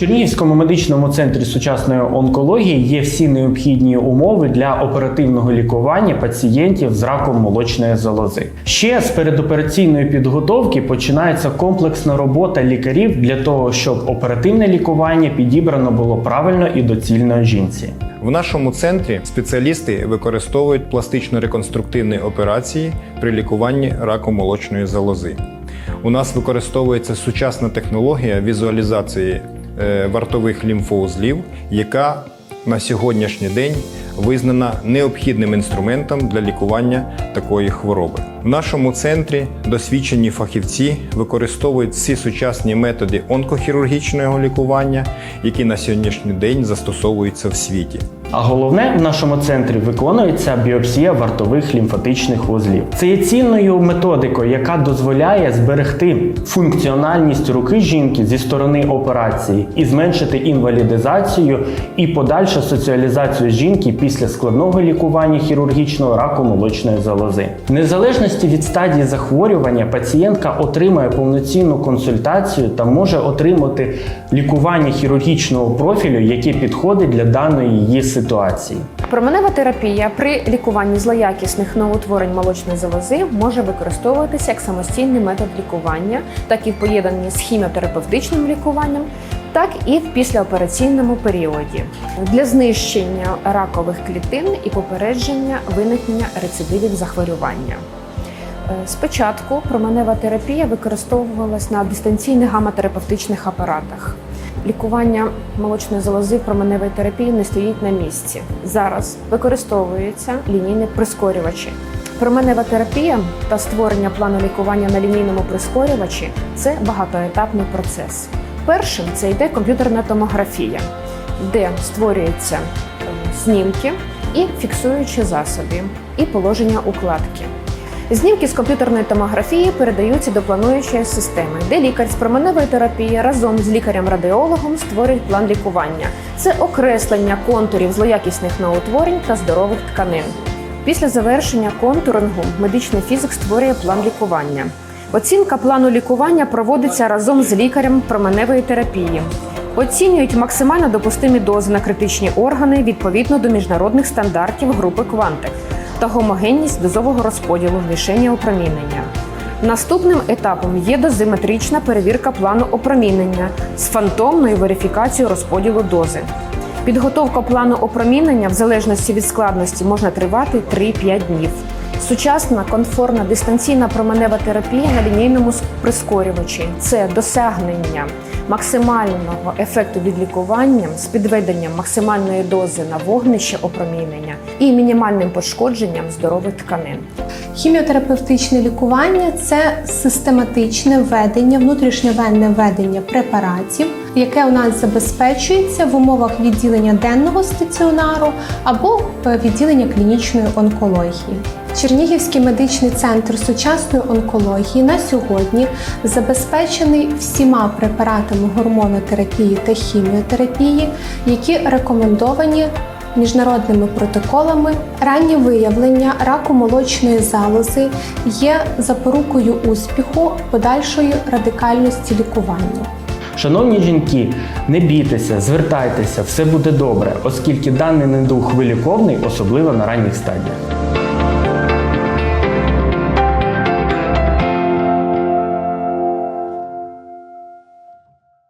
Чернігівському медичному центрі сучасної онкології є всі необхідні умови для оперативного лікування пацієнтів з раком молочної залози. Ще з передопераційної підготовки починається комплексна робота лікарів для того, щоб оперативне лікування підібрано було правильно і доцільно жінці. В нашому центрі спеціалісти використовують пластично-реконструктивні операції при лікуванні раку молочної залози. У нас використовується сучасна технологія візуалізації вартових лімфоузлів, яка на сьогоднішній день визнана необхідним інструментом для лікування такої хвороби. В нашому центрі досвідчені фахівці використовують всі сучасні методи онкохірургічного лікування, які на сьогоднішній день застосовуються в світі. А головне, в нашому центрі виконується біопсія вартових лімфатичних вузлів. Це є цінною методикою, яка дозволяє зберегти функціональність руки жінки зі сторони операції і зменшити інвалідизацію і подальшу соціалізацію жінки після складного лікування хірургічного раку молочної залози. В незалежності від стадії захворювання пацієнтка отримає повноцінну консультацію та може отримати лікування хірургічного профілю, яке підходить для даної її ситуації. Променева терапія при лікуванні злоякісних новоутворень молочної залози може використовуватися як самостійний метод лікування, так і в поєднанні з хіміотерапевтичним лікуванням, так і в післяопераційному періоді для знищення ракових клітин і попередження виникнення рецидивів захворювання. Е, Спочатку променева терапія використовувалась на дистанційних гаматерапевтичних апаратах. Лікування молочної залози в променевій терапії не стоїть на місці. Зараз використовуються лінійні прискорювачі. Променева терапія та створення плану лікування на лінійному прискорювачі це багатоетапний процес. Першим це йде комп'ютерна томографія, де створюються е, знімки і фіксуючі засоби, і положення укладки. Знімки з комп'ютерної томографії передаються до плануючої системи, де лікар з променевої терапії разом з лікарем-радіологом створюють план лікування. Це окреслення контурів злоякісних новоутворень та здорових тканин. Після завершення контурингу медичний фізик створює план лікування. Оцінка плану лікування проводиться разом з лікарем променевої терапії. Оцінюють максимально допустимі дози на критичні органи відповідно до міжнародних стандартів групи Квантек та гомогенність дозового розподілу мішені опромінення. Наступним етапом є дозиметрична перевірка плану опромінення з фантомною верифікацією розподілу дози. Підготовка плану опромінення в залежності від складності можна тривати 3-5 днів. Сучасна конформна дистанційна променева терапія на лінійному прискорювачі це досягнення максимального ефекту від лікування з підведенням максимальної дози на вогнище опромінення і мінімальним пошкодженням здорових тканин. Хіміотерапевтичне лікування це систематичне введення, внутрішньовенне введення препаратів, яке у нас забезпечується в умовах відділення денного стаціонару або е, відділення клінічної онкології. Чернігівський медичний центр сучасної онкології на сьогодні забезпечений всіма препаратами гормонотерапії та хіміотерапії, які рекомендовані міжнародними протоколами раннє виявлення раку молочної залози є запорукою успіху подальшої радикальності лікування. Шановні жінки, не бійтеся, звертайтеся, все буде добре, оскільки даний недуг виліковний, особливо на ранніх стадіях.